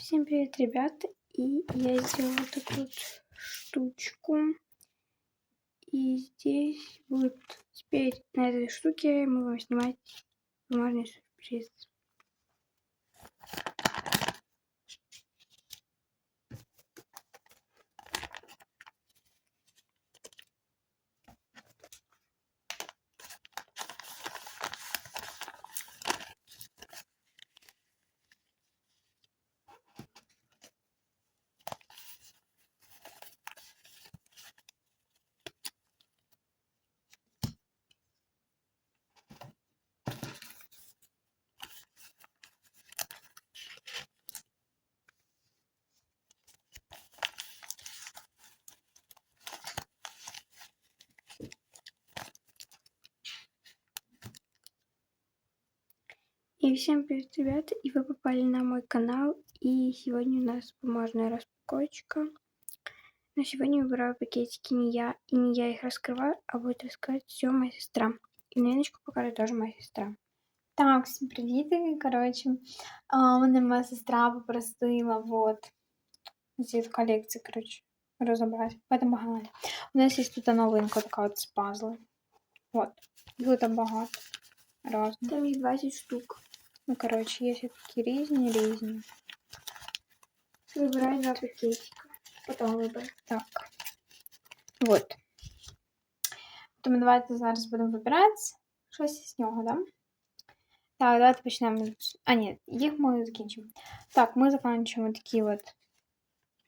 Всем привет, ребята! И я сделала такую вот штучку. И здесь будет теперь на этой штуке мы будем снимать бумажный сюрприз. И всем привет, ребята! И вы попали на мой канал. И сегодня у нас бумажная распаковочка. Но сегодня я выбираю пакетики не я. И не я их раскрываю, а будет раскрывать все моя сестра. И новиночку покажет тоже моя сестра. Так, всім привіт. Коротше, а, мене моя сестра попросила вот зі колекції, коротше, розібрати. Поэтому погнали. У нас є тут новинка така от з пазли. Вот. Їх там багато. Разних. Там їх 20 штук. Ну, коротше, є ще такі різні, різні. Вибирай два пакетика. Потім вибирай. Так. Вот. Тому давайте зараз будемо вибирати щось з нього, да? Так, давайте почнемо. з- А, ні, їх ми закінчимо. Так, ми закінчуємо такі от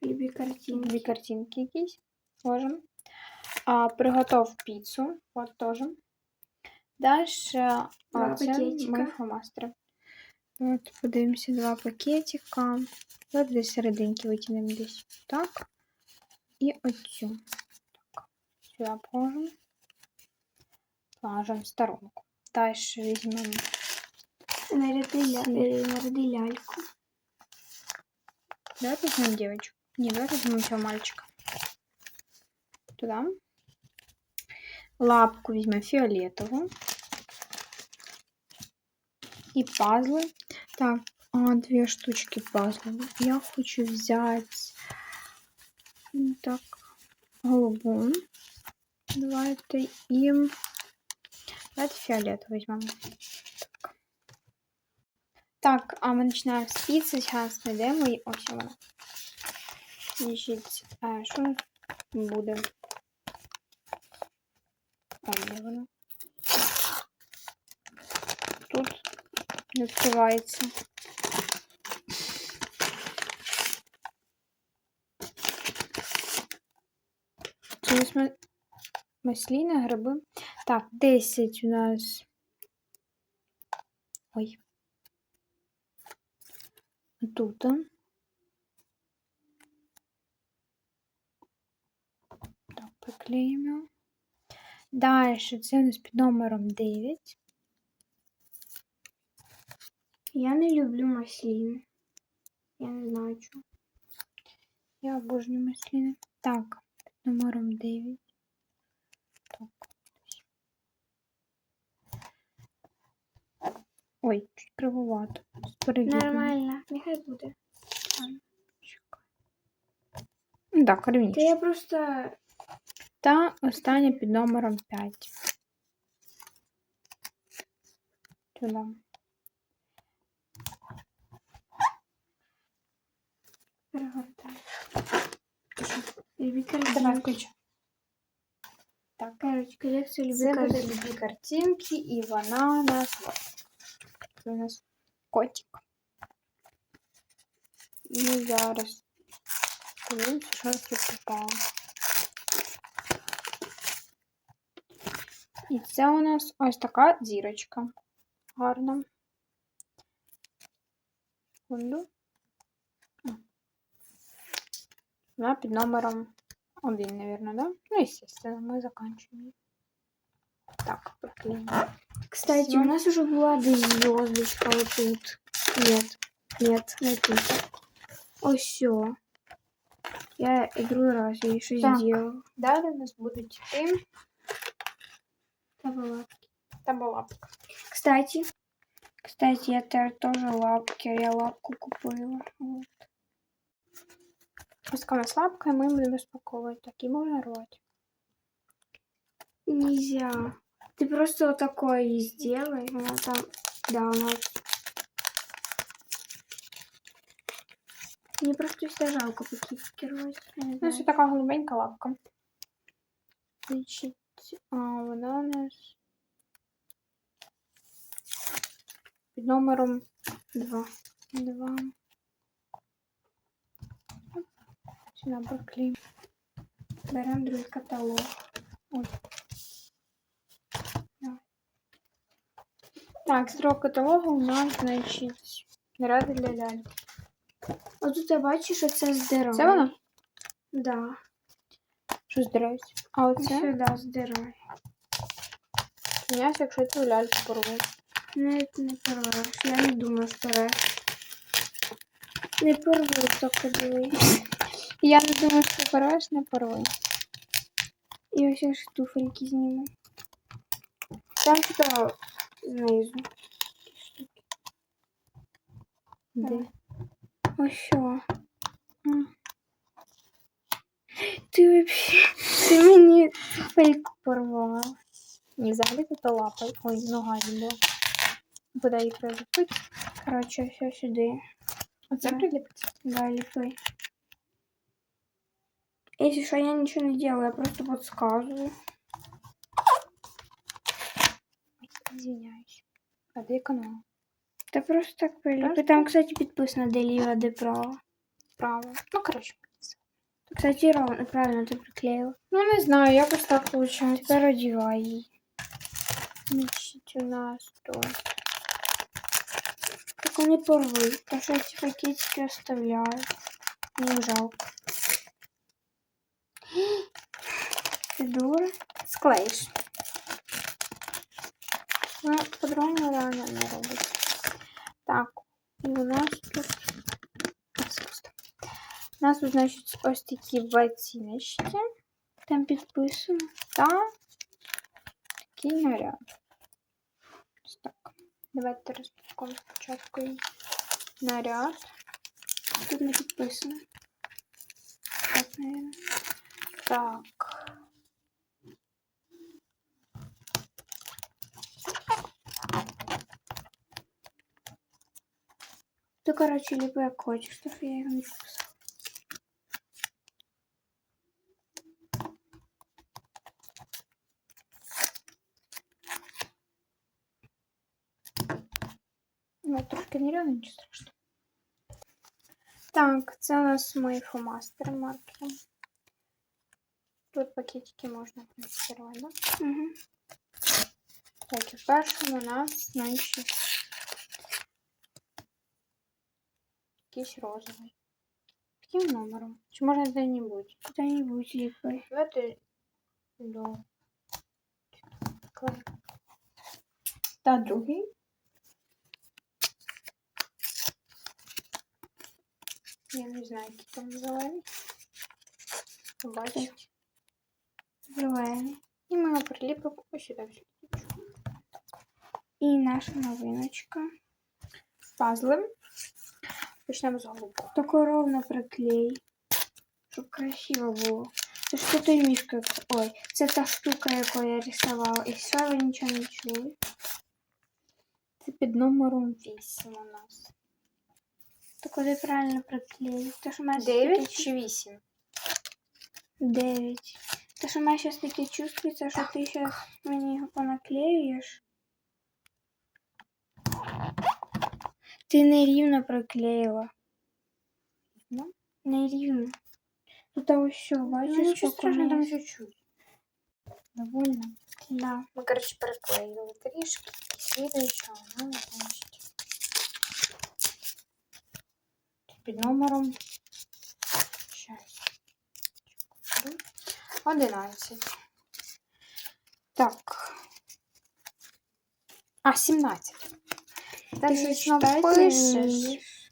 Любі картинки. дві картинки якісь. Ложимо. А, приготов піцу. От теж. Дальше Два а, це пакетика. ми фломастери. От, подивимося два пакетика. От десь серединки витягнемо десь. Так. І оцю. Так. Сюди положимо. Положимо в сторонку. Дальше візьмемо Наряди, ля... Всі. е, наряди ляльку. Давайте возьмем девочку. Не, давайте возьмем этого мальчика. Туда. Лапку возьмем фиолетовую. И пазлы. Так, а, две штучки пазлов. Я хочу взять м, так голубую. Давайте им. Давайте фиолетовую возьмем. Так. Так, а ми починаємо з піци. Зараз знайдемо її. Ось вона. Значить, а, що у нас буде? Ой, де вона? Відкривається. Це у нас масліна, гриби. Так, 10 у нас. Ой. Тут. Так, приклеїмо. Далі це у нас під номером 9. Я не люблю масліни. Я не знаю чого. Я обожнюю масліни. Так, номером 9. Так. Ой, чуть кривовато. Нормально, нехай буде. Ну, Так, Та я просто Та остання під номером 5. Сюди. перегортаю. Любі Давай картинки. включу. Так, Короче, колекція любі це буде картинки. любі картинки, і вона у нас от. Це у нас котик. І зараз подивимося, що тут попало. І це у нас ось така зірочка. Гарна. Секунду. Вона під номером один, наверное, да? Ну, естественно, мы заканчиваем. Так, приклеим. Кстати, Всё. у нас уже была звездочка вот тут. Нет, нет, не тут. О, все. Я и другой раз я еще Так. сделала. Далі у нас будуть йти Та була. та лапка. Кстати, кстати, теперь тоже лапки. Я лапку купила. Вот. Ось така вона слабка, і ми будемо розпаковувати. Так, і можна рвати. Нельзя. Ты просто вот такое сделай. Она там... Да, она... Мне просто всегда жалко покипкировать. Я не Ну, ось знаю. така голубенька лапка. Значить, а, вона у нас під номером Два. 2. Сюди проклеїмо. Берем другой каталог. Так, з каталогу у нас, значить, наряди для ляльки. А тут я бачу, що це здирай. Це воно? Да. Що здирається? А оце Сюди здирай. м'ясо, якщо цю ляльку порвуть. Ну, це не порвеш. Я не думаю, що порвеш. Не порву, тільки дивись. Я не думаю, що порвеш, не порви. І ось я ж туфельки зніму. Там що знизу. Де? Ось що. Ти вообще... Ти мені туфельку порвала. Ні, взагалі тут лапа. Ой, нога не була. Куди її приліпити? Коротше, все сюди. Оце приліпити? Да, ліпи. Если что, я ничего не делаю, я просто подсказываю. Ой, Извиняюсь. А де канал? Да просто так прилипи. Просто? Там, кстати, підписано де ліва, де право. Право. Ну, коротше. Кстати, ровно, правильно ти приклеїла. Ну, не знаю, якось так виходить. Тепер одівай її. Значить, у нас тут. Тільки не порви, тому що я ці пакетики оставляю. Мені жалко. Ти дура? Склеїш. Ну, по-другому реально не робить. Так, і у нас тут. Розпусто. У нас тут, значить, ось такі ботиночки Там підписано. та такий наряд. Ось так. Давайте розпакуємо спочатку її наряд. Тут не підписано. Так, наверное. Так. Ти, коротше, ліпи як хочеш, тому що я його не підписала. Ну, трошки нереально, нічого страшного. Так, це у нас мої фломастери маркери. Тут пакетики можна консервувати, да? Угу. Так, і в першому у нас, значить, якийсь розовий. Яким номером? Чи можна де-небудь? Куди-нибудь ліпи. Давайте до клею. Та другий. Я не знаю, які там зелені. Побачить. Зелені. І ми його приліпимо ось сюди. всю І наша новиночка. Пазли. Почнемо з голубого. Только ровно приклей. Щоб красиво було. Це ж той мішка. Ой, це та штука, яку я рисувала. І все, ви нічого не чули. Це під номером 8 у нас. То куди правильно приклеїв? То що має 9 чи 8? 9. То що має зараз таке чувствується, що ти зараз мені його понаклеюєш. Ти нерівно приклеїла. Ну, Нерівно. Тут ось що, ну бачиш, нічого по страшного, там конець? чуть-чуть. Довольно. Да. Ми, коротше, переклеїли трішки. Слідуючого, ну, значить. Під номером. Щас. 11. Так. А, 17. Та Ти ж ж читати не пишеш. вмієш.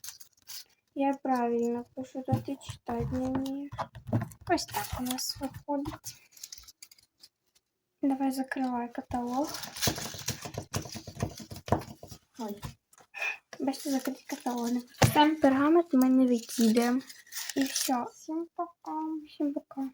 Я правильно пишу, то ти читати не вмієш. Ось так у нас виходить. Давай закривай каталог. Ой. Бачите, закриті каталони. Сам пергамент ми не викидаємо. І все. Всім пока. Всім пока.